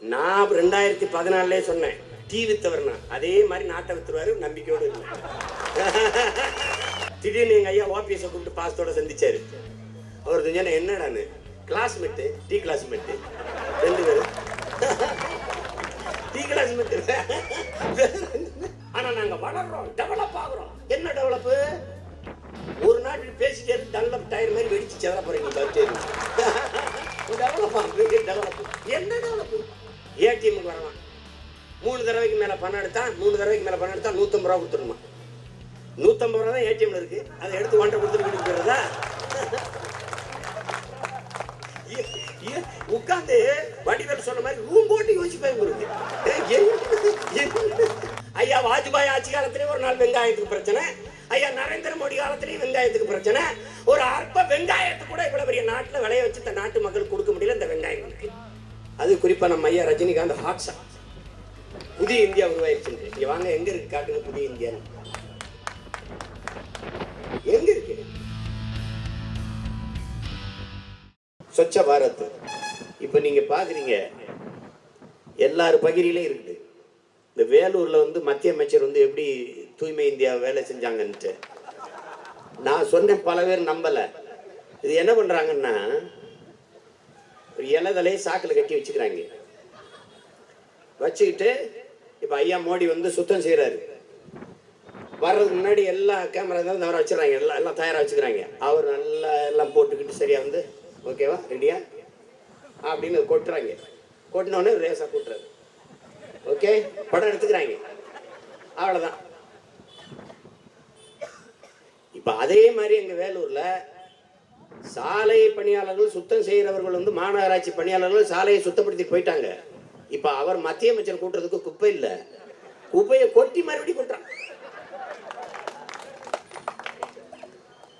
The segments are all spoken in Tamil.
நான் ரெண்டாயிரத்தி பதினாலே சொன்னேன். டீ வித்தவர்னா. அதே மாதிரி நாட்டை வித்துருவாரு நம்பிக்கையோடு இருந்தேன் திடீர்னு எங்க ஐயா ஓபிஎஸை கூப்பிட்டு பாசத்தோட சந்திச்சாரு. அவர் தெரிஞ்சா என்னடான்னு? கிளாஸ்மேட்டு டீ கிளாஸ்மேட்டு ரெண்டு பேரும். டீ கிளாஸ்மேட்டு ஆனால் நாங்கள் வளர்றோம் டெவலப் ஆகுறோம். என்ன டெவலப்பு ஒரு நாட்டில் பேசிட்டே டெவலப் டயர் மாதிரி வெடிச்சு செதற போறீங்க. பணம் எடுத்தா மூணு தடவைக்கு மேல பணம் எடுத்தா நூத்தம்பது ரூபா கொடுத்துருமா நூத்தம்பது ரூபா தான் ஏடிஎம்ல இருக்கு. அதை எடுத்து ஒன்றை கொடுத்துட்டு வீட்டுக்கு போயிடுறதா? உட்காந்து வடிவேல் சொன்ன மாதிரி ரூம் போட்டு யோசிப்பேன் உங்களுக்கு ஐயா வாஜ்பாய் ஆட்சி காலத்திலேயே ஒரு நாள் வெங்காயத்துக்கு பிரச்சனை. ஐயா நரேந்திர மோடி காலத்திலேயும் வெங்காயத்துக்கு பிரச்சனை. ஒரு அற்ப வெங்காயத்துக்கு கூட இவ்வளவு பெரிய நாட்டில் விளைய வச்சு இந்த நாட்டு மக்களுக்கு கொடுக்க முடியல இந்த வெங்காயம். அது குறிப்பா நம்ம ஐயா ரஜினிகாந்த் ஹாட்ஸா புதிய இந்தியா உருவாயிருச்சு இங்க வாங்க எங்க இருக்கு? காட்டுங்க புதிய இந்தியா எங்க இருக்கு? ஸ்வச்ச பாரத். இப்போ நீங்க பாக்குறீங்க எல்லார் பகிரிலையும் இருக்குது இந்த வேலூர்ல வந்து மத்திய அமைச்சர் வந்து எப்படி தூய்மை இந்தியா வேலை செஞ்சாங்கன்ட்டு. நான் சொன்னேன் பல பேர் நம்பல. இது என்ன பண்றாங்கன்னா ஒரு இலதலையே சாக்கில் கட்டி வச்சுக்கிறாங்க. வச்சுக்கிட்டு இப்போ ஐயா மோடி வந்து சுத்தம் செய்கிறாரு வர்றதுக்கு முன்னாடி எல்லா கேமரா தான் தவிர வச்சுறாங்க எல்லாம் எல்லாம் தயாராக வச்சுக்கிறாங்க. அவர் நல்லா எல்லாம் போட்டுக்கிட்டு சரியா வந்து ஓகேவா? ரெடியா? அப்படின்னு கொட்டுறாங்க. கொட்டினோடனே ரேஸாக கூட்டுறாரு. ஓகே? படம் எடுத்துக்கிறாங்க. அவ்வளோதான் இப்போ அதே மாதிரி எங்கள் வேலூரில் சாலை பணியாளர்கள் சுத்தம் செய்கிறவர்கள் வந்து மாநகராட்சி பணியாளர்கள் சாலையை சுத்தப்படுத்தி போயிட்டாங்க. இப்போ அவர் மத்திய அமைச்சர் கூட்டுறதுக்கு குப்பை இல்லை. குப்பையை கொட்டி மறுபடியும் கொட்டுறான்.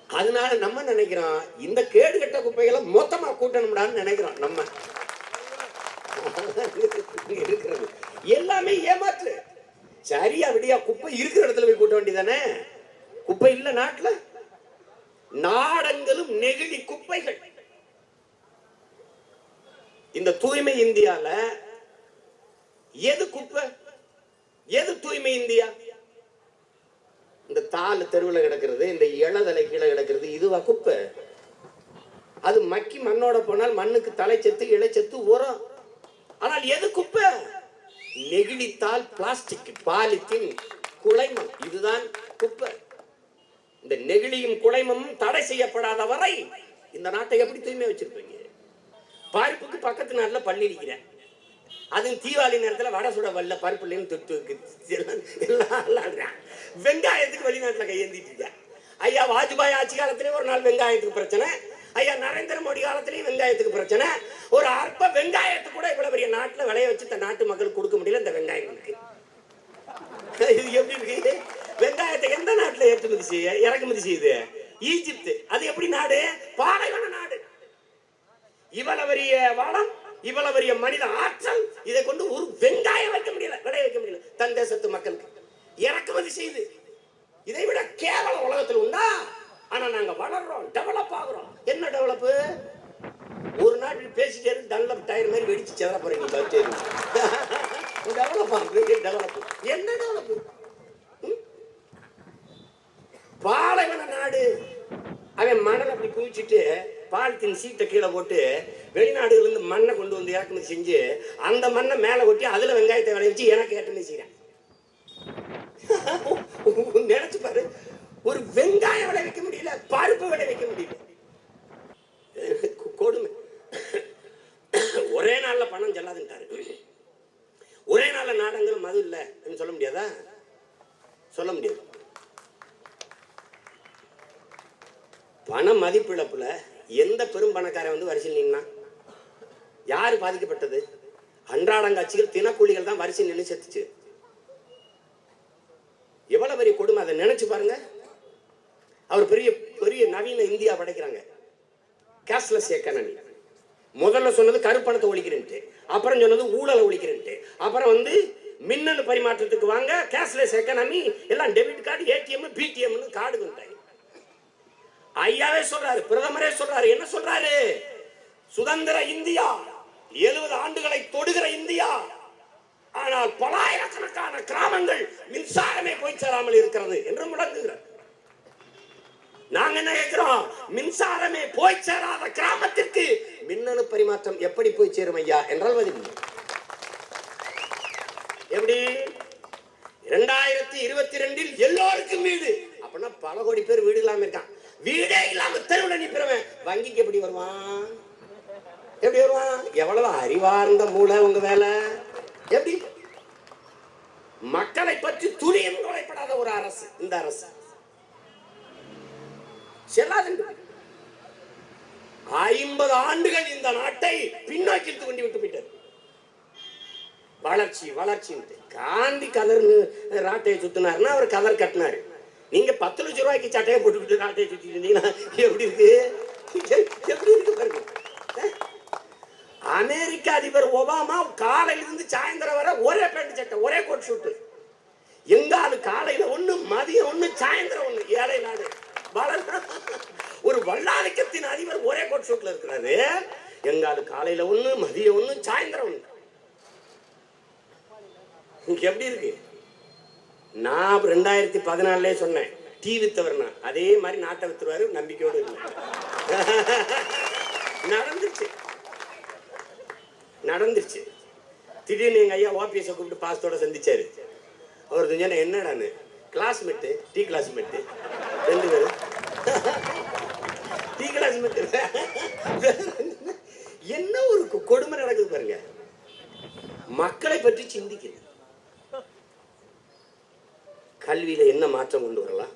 அதனால நம்ம நினைக்கிறோம் இந்த கேடு கட்ட குப்பைகளை மொத்தமா கூட்டணும்டான்னு நினைக்கிறோம் நம்ம. இருக்கிறது. எல்லாமே ஏமாற்று. சரியா விடியா குப்பை இருக்கிற இடத்துல போய் கூட்ட வேண்டியதானே? குப்பை இல்ல நாட்டுல. நாடங்களும் நெகிழி குப்பைகள். இந்த தூய்மை இந்தியால எது குப்பை எது தூய்மை இந்தியா? இந்த தாள் தெருவில் கிடக்கிறது இந்த இளதலை கீழே கிடக்கிறது இதுவா குப்பை? அது மக்கி மண்ணோட போனால் மண்ணுக்கு தலைச்சத்து இலைச்சத்து உரம். ஆனால் எது குப்பை? நெகிழித்தால் பிளாஸ்டிக் பாலித்தீன் குலைமம். இதுதான் குப்பை. இந்த நெகிழியும் குலைமமும் தடை செய்யப்படாத வரை இந்த நாட்டை எப்படி தூய்மை வச்சிருப்பீங்க? பார்ப்புக்கு பக்கத்து நாட்டில் பள்ளி இருக்கிறேன் அதுவும் தீபாவளி நேரத்தில் வடை சுட வல்ல பருப்பு இல்லைன்னு தொட்டு எல்லாம் எல்லாம் விளாடுறான். வெங்காயத்துக்கு வெளிநாட்டில் கையேந்திட்டு இருக்கேன் ஐயா வாஜ்பாய் ஆட்சி காலத்திலேயே ஒரு நாள் வெங்காயத்துக்கு பிரச்சனை. ஐயா நரேந்திர மோடி காலத்திலையும் வெங்காயத்துக்கு பிரச்சனை. ஒரு அற்ப வெங்காயத்துக்கு கூட இவ்வளவு பெரிய நாட்டில் விளைய வச்சு இந்த நாட்டு மக்களுக்கு கொடுக்க முடியல இந்த வெங்காயங்களுக்கு இது எப்படி இருக்கு? வெங்காயத்தை எந்த நாட்டில் ஏற்றுமதி செய்ய இறக்குமதி செய்யுது? ஈஜிப்து. அது எப்படி நாடு? பாலைவன நாடு. இவ்வளவு பெரிய வளம் இவ்வளவு பெரிய மனித ஆற்றல் இதை கொண்டு ஒரு வெங்காயம் வைக்க முடியல விடை வைக்க முடியல. தன் தேசத்து மக்களுக்கு. இறக்குமதி செய்து. இதை விட கேவலம் உலகத்தில் உண்டா? ஆனா நாங்க வளர்றோம் டெவலப் ஆகுறோம். என்ன டெவலப்பு ஒரு நாட்டில் பேசிட்டே இருந்து டெவலப் டயர் மாதிரி வெடிச்சு செதற போறீங்க டெவலப் ஆகுது டெவலப் என்ன டெவலப் பாலைவன நாடு. அவன் மணல் அப்படி குவிச்சிட்டு பாலித்தீன் சீட்டை கீழே போட்டு வெளிநாடுகள்லேருந்து மண்ணை கொண்டு வந்து இறக்குமதி செஞ்சு அந்த மண்ணை மேலே கொட்டி அதில் வெங்காயத்தை விளைவிச்சு எனக்கு ஏற்றுமதி செய்கிறேன் நினைச்சு பாரு. ஒரு வெங்காயம் விளைவிக்க முடியல பருப்பு விளைவிக்க முடியல. கொடுமை. ஒரே நாளில் பணம் செல்லாதுன்ட்டாரு. ஒரே நாளில் நாடங்கள் மது இல்லை சொல்ல முடியாதா? சொல்ல முடியாது. பண மதிப்பிழப்புல எந்த பெரும் பணக்காரன் வந்து வரிசையில் நின்னா யாரு பாதிக்கப்பட்டது? அன்றாடங்காட்சிகள் தினக்கூலிகள் தான் வரிசையில் நின்று செத்துச்சு. எவ்வளவு பெரிய கொடுமை அதை நினைச்சு பாருங்க. அவர் பெரிய பெரிய நவீன இந்தியா படைக்கிறாங்க. கேஷ்லெஸ் எக்கனமி முதல்ல சொன்னது கருப்பணத்தை ஒழிக்கிறேன்ட்டு. அப்புறம் சொன்னது ஊழலை ஒழிக்கிறேன்ட்டு. அப்புறம் வந்து மின்னணு பரிமாற்றத்துக்கு வாங்க கேஷ்லெஸ் எக்கனமி எல்லாம் டெபிட் கார்டு ஏடிஎம் பிடிஎம்னு கார்டு வந்துட்டாங்க ஐயாவே சொல்றாரு பிரதமரே சொல்றாரு என்ன சொல்றாரு? சுதந்திர இந்தியா. எழுபது ஆண்டுகளை தொடுகிற இந்தியா. ஆனால் பலாயிரக்கணக்கான கிராமங்கள் மின்சாரமே போய் சேராமல் இருக்கிறது என்று முடங்குகிறது நாங்க என்ன கேட்கிறோம்? மின்சாரமே போய் சேராத கிராமத்திற்கு மின்னணு பரிமாற்றம் எப்படி போய் சேரும் ஐயா என்றால் பதில் எப்படி? இரண்டாயிரத்தி இருபத்தி ரெண்டில் எல்லோருக்கும் வீடு. அப்படின்னா பல கோடி பேர் வீடு இல்லாம இருக்கான். வீடே இல்லாம தெருவில் நிற்கிறவன் வங்கிக்கு எப்படி வருவான்? எப்படி வருவான் எவ்வளவு அறிவார்ந்த மூளை உங்க வேலை எப்படி? மக்களை பற்றி துளியும் கவலைப்படாத ஒரு அரசு இந்த அரசு. ஐம்பது ஆண்டுகள் இந்த நாட்டை பின்னோக்கி கொண்டு விட்டு போயிட்டார் வளர்ச்சி வளர்ச்சி காந்தி கதர்னு ராட்டையை சுத்தினாருன்னா அவர் கதர் கட்டினாரு. நீங்க பத்து லட்சம் ரூபாய்க்கு சட்டையை போட்டுக்கிட்டு ராட்டையை சுத்திட்டு இருந்தீங்கன்னா எப்படி இருக்கு? எப்படி அமெரிக்க அதிபர் ஒபாமா காலையில இருந்து சாயந்தரம் வரை ஒரே பேண்ட் சட்டை ஒரே கோட் ஷூட்டு எங்க காலையில ஒண்ணு மதியம் ஒண்ணு சாயந்தரம் ஒண்ணு ஏழை நாடு. வளர்ந்த- ஒரு வல்லாதிக்கத்தின் அதிபர் ஒரே கோட் ஷூட்ல இருக்கிறாரு. எங்க காலையில ஒண்ணு மதியம் ஒண்ணு சாயந்தரம் ஒண்ணு. இங்க எப்படி இருக்கு? நான் ரெண்டாயிரத்தி பதினாலே சொன்னேன் டீ வித்தவர் நான் அதே மாதிரி நாட்டை வித்துருவாரு நம்பிக்கையோடு இல்லை நடந்துச்சு. நடந்துச்சு திடீர்னு எங்க ஐயா ஓபிஎஸை கூப்பிட்டு பாஸ்தோட சந்திச்சாரு. அவர் சொன்ன என்னடான்னு கிளாஸ்மேட்டு டீ கிளாஸ்மேட்டு ரெண்டு பேரும். டீ கிளாஸ்மேட்டு என்ன ஒரு கொடுமை நடக்குது பாருங்க. மக்களை பற்றி சிந்திக்குது. கல்வியில என்ன மாற்றம் கொண்டு வரலாம்?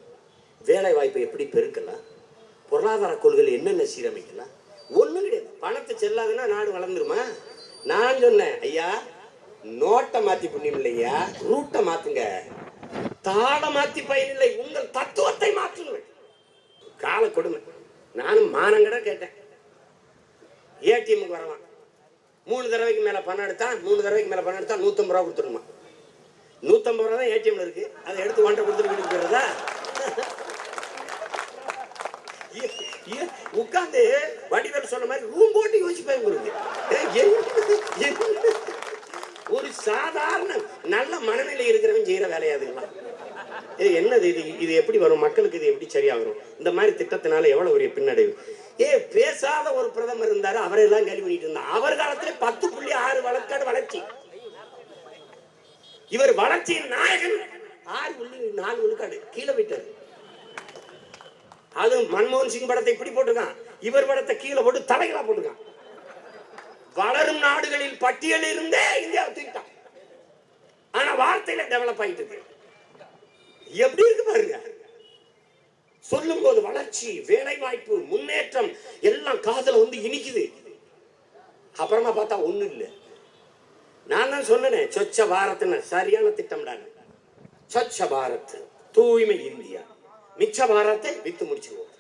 வேலை வாய்ப்பை எப்படி பெருக்கலாம்? பொருளாதார கொள்கையில் என்னென்ன சீரமைக்கலாம்? ஒன்றும் கிடையாது. பணத்தை செல்லாதுன்னா நாடு வளர்ந்துருமா? நான் சொன்னேன் ஐயா நோட்டை மாத்தி புண்ணியம் இல்லையா ரூட்டை மாத்துங்க. தாட மாத்தி பயனில்லை. உங்கள் தத்துவத்தை மாற்றுங்கள். கால கொடுமை நானும் மானங்கட கேட்டேன். ஏடிஎம்க்கு வரலாம் மூணு தடவைக்கு மேல பணம் எடுத்தா மூணு தடவைக்கு மேல பணம் எடுத்தா நூத்தம்பது ரூபா கொடுத்துருமா நூத்தம்பது ரூபா தான் ஏடிஎம்ல இருக்கு. அதை எடுத்து ஒன்றை கொடுத்துட்டு வீட்டுக்கு போயிடுறதா? உட்காந்து வடிவேல் சொன்ன மாதிரி ரூம் போட்டு யோசிப்பேன் உங்களுக்கு. ஒரு சாதாரண நல்ல மனநிலை இருக்கிறவன் செய்யற வேலையாதுங்களா இது என்னது இது? இது எப்படி வரும்? மக்களுக்கு இது எப்படி சரியா வரும் இந்த மாதிரி திட்டத்தினால எவ்வளவு ஒரு பின்னடைவு? ஏ பேசாத ஒரு பிரதமர் இருந்தாரு அவரெல்லாம் கேள்வி பண்ணிட்டு இருந்தார் அவர் காலத்துல பத்து புள்ளி ஆறு வழக்காடு வளர்ச்சி. இவர் வளர்ச்சியின் நாயகன் ஆறு புள்ளி நாலு விழுக்காடு. கீழே விட்டாரு அது மன்மோகன் சிங் படத்தை இப்படி போட்டிருக்கான். இவர் படத்தை கீழே போட்டு தலைகளா போட்டிருக்கான். வளரும் நாடுகளில் பட்டியலில் இருந்தே இந்தியா தூக்கிட்டான் ஆனா வார்த்தையில டெவலப் ஆயிட்டு இருக்கு எப்படி இருக்கு பாருங்க. சொல்லும் போது வளர்ச்சி வேலை வாய்ப்பு முன்னேற்றம் எல்லாம் காதல வந்து இனிக்குது. அப்புறமா பார்த்தா ஒண்ணு இல்லை. நான் தான் சொன்னேனே சொச்ச பாரத்னு. சரியான திட்டம்டான சொச்ச பாரத். தூய்மை இந்தியா. மிச்ச பாரத்தை வித்து முடிச்சிருவோம்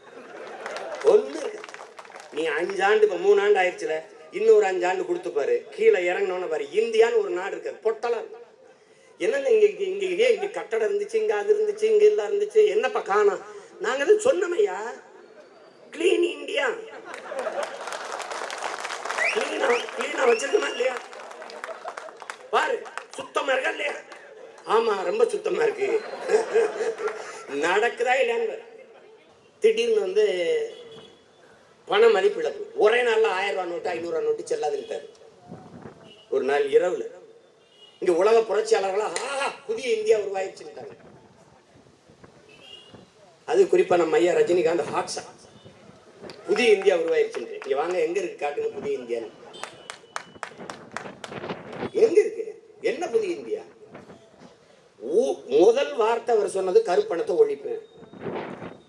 ஒண்ணு இருக்கு. நீ அஞ்சாண்டு இப்ப மூணு ஆண்டு ஆயிடுச்சுல இன்னொரு அஞ்சாண்டு கொடுத்து பாரு கீழே இறங்கினோன்னு பாரு இந்தியான்னு ஒரு நாடு இருக்கு பொட்டலம். இருக்கு. என்னென்ன இங்க இங்க இங்க இங்க கட்டடம் இருந்துச்சு இங்க அது இருந்துச்சு இங்க எல்லாம் இருந்துச்சு என்னப்பா காணோம் நாங்க தான் சொன்னோமையா? கிளீன் இந்தியா கிளீனா கிளீனா வச்சிருக்கோமா இல்லையா? பாரு சுத்தமா இருக்கா இல்லையா? ஆமா ரொம்ப சுத்தமா இருக்கு. நடக்குதா இல்லையான்னு திடீர்னு வந்து பண மதிப்பிழப்பு. ஒரே நாளில் ஆயிரம் ரூபா நோட்டு ஐநூறு நோட்டு செல்லாதுன்ட்டாரு ஒரு நாள் இரவுல. இங்க உலக புரட்சியாளர்களா ஆஹா புதிய இந்தியா உருவாயிருச்சுட்டாங்க அது குறிப்பா நம்ம ஐயா ரஜினிகாந்த் ஹாட் புதிய இந்தியா உருவாயிருச்சுட்டு இங்க வாங்க எங்க இருக்கு காட்டுங்க புதிய இந்தியான்னு. எங்க இருக்கு? என்ன புதிய இந்தியா? முதல் வார்த்தை அவர் சொன்னது கருப்பணத்தை ஒழிப்பேன்.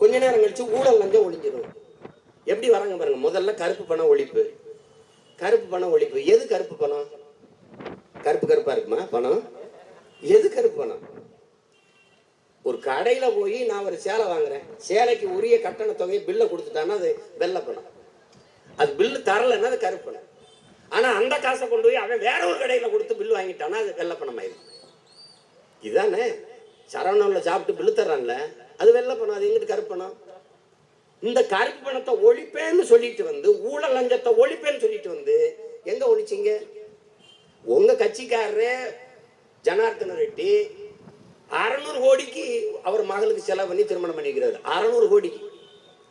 கொஞ்ச நேரம் கழிச்சு ஊழல் லஞ்சம் ஒழிஞ்சிடும் எப்படி வராங்க பாருங்க முதல்ல கருப்பு பணம் ஒழிப்பு. கருப்பு பணம் ஒழிப்பு. எது கருப்பு பணம்? கருப்பு கருப்பா இருக்குமா பணம்? எது கருப்பு பணம்? ஒரு கடையில போய் நான் ஒரு சேலை வாங்குறேன். சேலைக்கு உரிய கட்டண தொகையை பில்லை கொடுத்துட்டான்னா அது வெள்ளை பணம். அது பில்லு தரலைன்னா அது கருப்பு பணம். ஆனா அந்த காசை கொண்டு போய் அவன் வேற ஒரு கடையில கொடுத்து பில்லு வாங்கிட்டான்னா அது வெள்ளை பணம் ஆயிடும் இதுதானே சரவணாவில் சாப்பிட்டு பில்லு அது வெள்ளை பணம் அது எங்கிட்டு கருப்பு பணம் இந்த கருப்பு பணத்தை ஒழிப்பேன்னு சொல்லிட்டு வந்து ஊழல் லஞ்சத்தை ஒழிப்பேன்னு சொல்லிட்டு வந்து எங்க ஒழிச்சிங்க? உங்க கட்சிக்காரரு ஜனார்தன ரெட்டி அறநூறு கோடிக்கு அவர் மகளுக்கு செலவு பண்ணி திருமணம் பண்ணிக்கிறாரு. அறநூறு கோடிக்கு.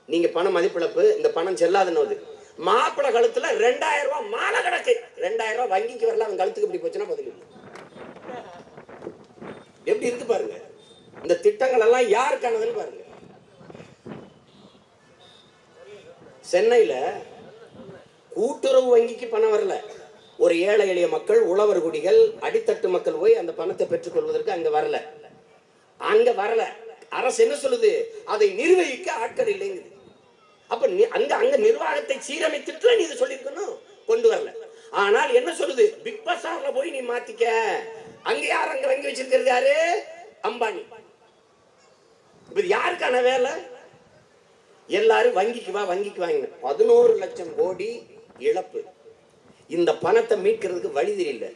நீங்க பணம் மதிப்பிழப்பு இந்த பணம் செல்லாதுன்னு மாப்பிளை கழுத்துல ரெண்டாயிரம் ரூபாய் மாலை கிடக்கு. ரெண்டாயிரம் ரூபாய் வங்கிக்கு வரல அவன் கழுத்துக்கு இப்படி போச்சுன்னா பதில் இல்லை. எப்படி இருக்கு பாருங்க இந்த இதெல்லாம் யாருக்கானதுன்னு பாருங்க. சென்னையில கூட்டுறவு வங்கிக்கு பணம் வரல. ஒரு ஏழை எளிய மக்கள் உழவர் குடிகள் அடித்தட்டு மக்கள் போய் அந்த பணத்தை பெற்றுக்கொள்வதற்கு அங்க வரல. அங்க வரல. அரசு என்ன சொல்லுது? அதை நிர்வகிக்க ஆட்கள் இல்லைங்குது. அப்ப அங்க அங்க நிர்வாகத்தை சீரமைத்துட்டு நீ இதை சொல்லியிருக்கணும். கொண்டு வரல. ஆனால் என்ன சொல்லுது? பிக் பசார்ல போய் நீ மாத்திக்க. அங்க யார் அங்க வங்கி வச்சிருக்கிறது யாரு? அம்பானி. இது யாருக்கான வேலை? எல்லாரும் வங்கிக்கு வா வங்கிக்கு வாங்க பதினோரு லட்சம் கோடி இழப்பு. இந்த பணத்தை மீட்கிறதுக்கு வழி தெரியல.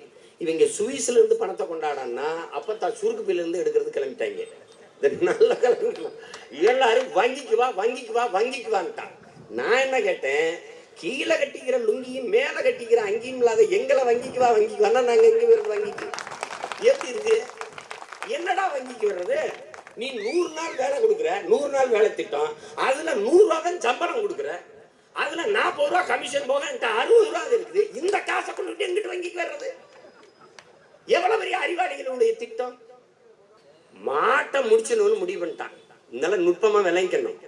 இவங்க சுவிஸ்ல இருந்து பணத்தை கொண்டாடான்னா அப்பதான் சுருக்குப்பில இருந்து எடுக்கிறது கிளம்பிட்டாங்க. நல்லா நல்ல கிளம்பிக்கலாம் எல்லாரும் வங்கிக்கு வா வங்கிக்கு வா வங்கிக்கு வாங்கிட்டான் நான் என்ன கேட்டேன்? கீழே கட்டிக்கிற லுங்கியும் மேல கட்டிக்கிற அங்கேயும் இல்லாத எங்களை வங்கிக்கு வா வங்கிக்கு வானா நாங்க எங்க வங்கிக்கு? எப்படி இருக்கு? என்னடா வங்கிக்கு வர்றது? நீ நூறு நாள் வேலை கொடுக்குற நூறு நாள் வேலை திட்டம் அதுல நூறு ரூபா தான் சம்பளம் கொடுக்குற. அதுல நாற்பது ரூபா கமிஷன் போக என்கிட்ட அறுபது ரூபா இருக்குது. இந்த காசை கொண்டு எங்கிட்டு வங்கிக்கு வர்றது? எவ்வளவு பெரிய அறிவாளிகளுடைய திட்டம்? மாட்டை முடிச்சணும்னு முடிவு பண்ணிட்டான். இதெல்லாம் நுட்பமா விளங்கிக்கணும்.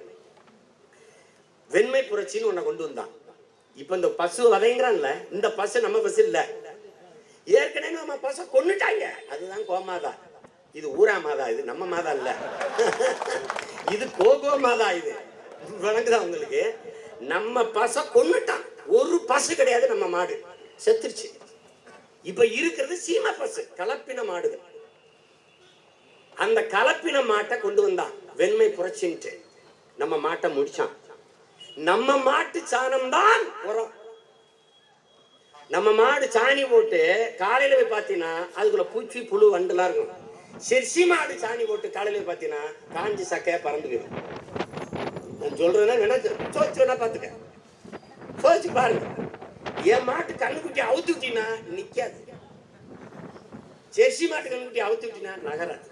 வெண்மை புரட்சின்னு ஒன்ன கொண்டு வந்தான். இப்ப இந்த பசு வதைங்கிறான்ல இந்த பசு நம்ம பசு இல்ல. ஏற்கனவே நம்ம பசை கொண்டுட்டாங்க அதுதான் கோமாதான் இது ஊரா மாதா இது நம்ம மாதா இல்ல. இது கோகோ மாதா இது. வணங்குதா உங்களுக்கு? நம்ம பச கொன்னுட்டான். ஒரு பசு கிடையாது நம்ம மாடு. செத்துருச்சு. இப்ப இருக்கிறது சீம பசு கலப்பின மாடுகள். அந்த கலப்பின மாட்டை கொண்டு வந்தான். வெண்மை புரட்சின்ட்டு. நம்ம மாட்டை முடிச்சான். நம்ம மாட்டு சாணம் தான் உரம். நம்ம மாடு சாணி போட்டு காலையில போய் பார்த்தீங்கன்னா அதுக்குள்ள பூச்சி புழு வண்டுலாம் இருக்கும். செர்சி மாடு சாணி போட்டு காலையில பார்த்தீங்கன்னா காஞ்சி சக்கையா பறந்து போயிடும். நான் சொல்றேன்னா வேணா சோச்சு வேணா பார்த்துக்க சோச்சு பாருங்க. என் மாட்டு கண்ணுக்குட்டி அவுத்து விட்டீங்கன்னா நிக்காது. ஜெர்சி மாட்டு கண்ணுக்குட்டி அவுத்து விட்டீங்கன்னா நகராது.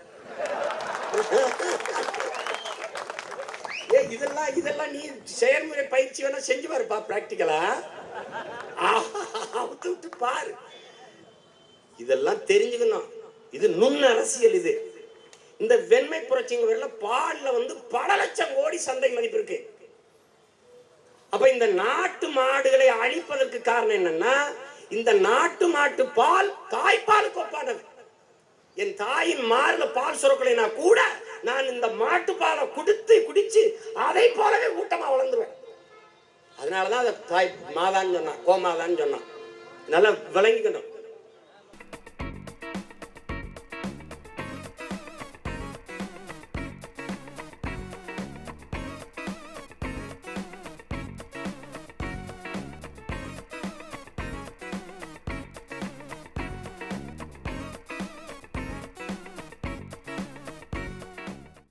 ஏ இதெல்லாம் இதெல்லாம் நீ செயல்முறை பயிற்சி வேணா செஞ்சு பாருப்பா பிராக்டிக்கலா அவுத்து விட்டு பாரு. இதெல்லாம் தெரிஞ்சுக்கணும். இது நுண் அரசியல் இது. இந்த வெண்மை புரட்சிங்க பால்ல வந்து பல லட்சம் கோடி சந்தை மதிப்பு இருக்கு. அப்ப இந்த நாட்டு மாடுகளை அழிப்பதற்கு காரணம் என்னன்னா இந்த நாட்டு மாட்டு பால் தாய்ப்பாலுக்கு ஒப்பானது என் தாயின் மாறுல பால் சுரக்கலைனா கூட நான் இந்த மாட்டு பாலை குடித்து குடிச்சு அதை போலவே ஊட்டமா வளர்ந்துருவேன். அதனாலதான் அதை தாய் மாதான்னு சொன்னான் கோமாதான்னு சொன்னான். நல்லா விளங்கிக்கணும்.